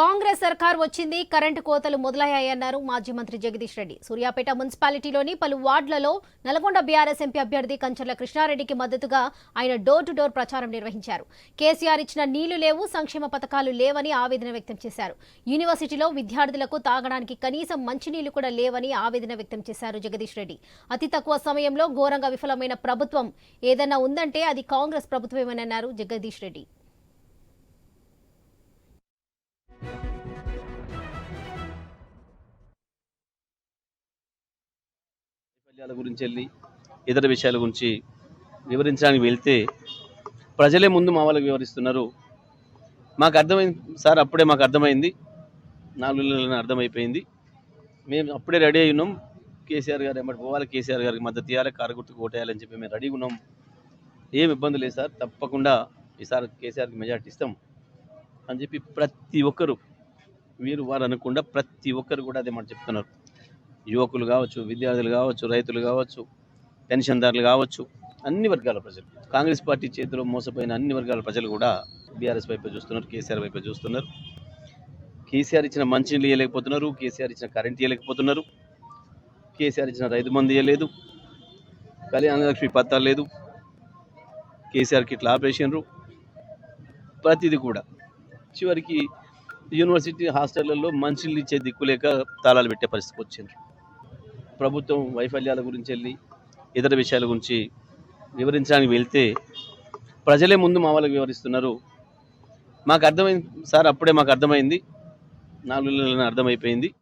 కాంగ్రెస్ సర్కార్ వచ్చింది కరెంటు కోతలు మొదలయ్యాయన్నారు మాజీ మంత్రి జగదీష్ రెడ్డి. సూర్యాపేట మున్సిపాలిటీలోని పలు వార్డులలో నల్గొండ బీఆర్ఎస్ ఎంపీ అభ్యర్థి కంచర్ల కృష్ణారెడ్డికి మద్దతుగా ఆయన డోర్ టు డోర్ ప్రచారం నిర్వహించారు. కేసీఆర్ ఇచ్చిన నీళ్ళు లేవు సంక్షేమ పథకాలు లేవని ఆవేదన వ్యక్తం చేశారు. యూనివర్సిటీలో విద్యార్థులకు తాగడానికి కనీసం మంచినీళ్ళు కూడా లేవని ఆవేదన వ్యక్తం చేశారు జగదీష్ రెడ్డి. అతి తక్కువ సమయంలో ఘోరంగా విఫలమైన ప్రభుత్వం ఏదన్నా ఉందంటే అది కాంగ్రెస్ ప్రభుత్వమేనన్నారు జగదీష్ రెడ్డి. వైఫల్యాల గురించి వెళ్ళి ఇతర విషయాల గురించి వివరించడానికి వెళ్తే ప్రజలే ముందు మా వాళ్ళకి వివరిస్తున్నారు. మాకు అర్థమైంది సార్ అప్పుడే మాకు అర్థమైంది. నాలుగు నెలలని అర్థమైపోయింది. మేము అప్పుడే రెడీ అయి ఉన్నాం. కేసీఆర్ గారు ఎమ్మటి పోవాలి కేసీఆర్ గారికి మద్దతు ఇవ్వాలి కారగుర్తుకు ఓటేయాలని చెప్పి మేము రెడీగా ఉన్నాం. ఏం ఇబ్బంది లేదు సార్ తప్పకుండా ఈసారి కేసీఆర్కి మెజార్టీ ఇస్తాం అని చెప్పి ప్రతి ఒక్కరు వీరు వారు అనకుండా ప్రతి ఒక్కరు కూడా అదే మాట చెప్తున్నారు. యువకులు కావచ్చు విద్యార్థులు కావచ్చు రైతులు కావచ్చు పెన్షన్దారులు కావచ్చు అన్ని వర్గాల ప్రజలు. కాంగ్రెస్ పార్టీ చేతిలో మోసపోయిన అన్ని వర్గాల ప్రజలు కూడా బీఆర్ఎస్ వైపు చూస్తున్నారు కేసీఆర్ వైపు చూస్తున్నారు. కేసీఆర్ ఇచ్చిన మంచినీళ్ళు ఇవ్వలేకపోతున్నారు కేసీఆర్ ఇచ్చిన కరెంట్ ఇవ్వలేకపోతున్నారు కేసీఆర్ ఇచ్చిన రైతు మంది ఇవ్వలేదు కళ్యాణలక్ష్మి పత్రాలు లేదు కేసీఆర్కి ఇట్లా ఆపరేషన్లు ప్రతిదీ కూడా. చివరికి యూనివర్సిటీ హాస్టళ్ళలో మంచినీళ్ళు ఇచ్చే దిక్కులేక తాళాలు పెట్టే పరిస్థితికి వచ్చింది ప్రభుత్వం వైఫల్యాల గురించి వెళ్ళి ఇతర విషయాల గురించి వివరించడానికి వెళ్తే ప్రజలే ముందు మా వాళ్ళకి వివరిస్తున్నారు. మాకు అర్థమైంది సార్ అప్పుడే మాకు అర్థమైంది. నాలుగు నెలలను అర్థమైపోయింది.